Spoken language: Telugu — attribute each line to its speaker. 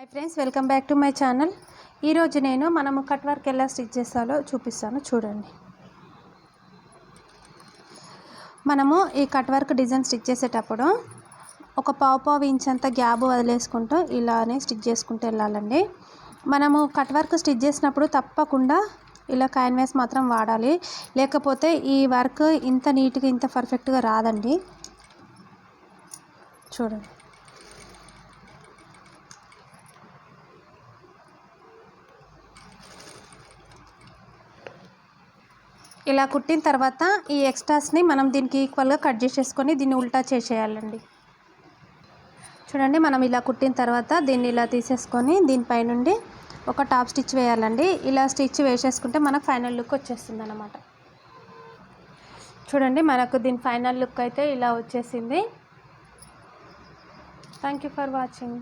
Speaker 1: Hi friends welcome back to my channel ఈరోజు నేను మనము కట్ వర్క్ ఎలా స్టిచ్ చేస్తాలో చూపిస్తాను. చూడండి. మనము ఈ కట్ వర్క్ డిజైన్ స్టిచ్ చేసేటప్పుడు ఒక పావు పావు ఇంచ్ అంత గ్యాప్ వదిలేసుకుంటూ ఇలానే స్టిచ్ చేసుకుంటూ వెళ్ళాలండి. మనము కట్ వర్క్ స్టిచ్ చేసినప్పుడు తప్పకుండా ఇలా క్యాన్వాస్ మాత్రం వాడాలి. లేకపోతే ఈ వర్క్ ఇంత నీట్గా ఇంత పర్ఫెక్ట్గా రాదండి. చూడండి. ఇలా కుట్టిన తర్వాత ఈ ఎక్స్ట్రాస్ని మనం దీనికి ఈక్వల్గా కట్ చేసేసుకొని దీన్ని ఉల్టా చేసేయాలండి. చూడండి మనం ఇలా కుట్టిన తర్వాత దీన్ని ఇలా తీసేసుకొని దీనిపై నుండి ఒక టాప్ స్టిచ్ వేయాలండి. ఇలా స్టిచ్ వేసేసుకుంటే మనకు ఫైనల్ లుక్ వచ్చేస్తుంది అనమాట చూడండి మనకు దీని ఫైనల్ లుక్ అయితే ఇలా వచ్చేసింది. Thank you for watching.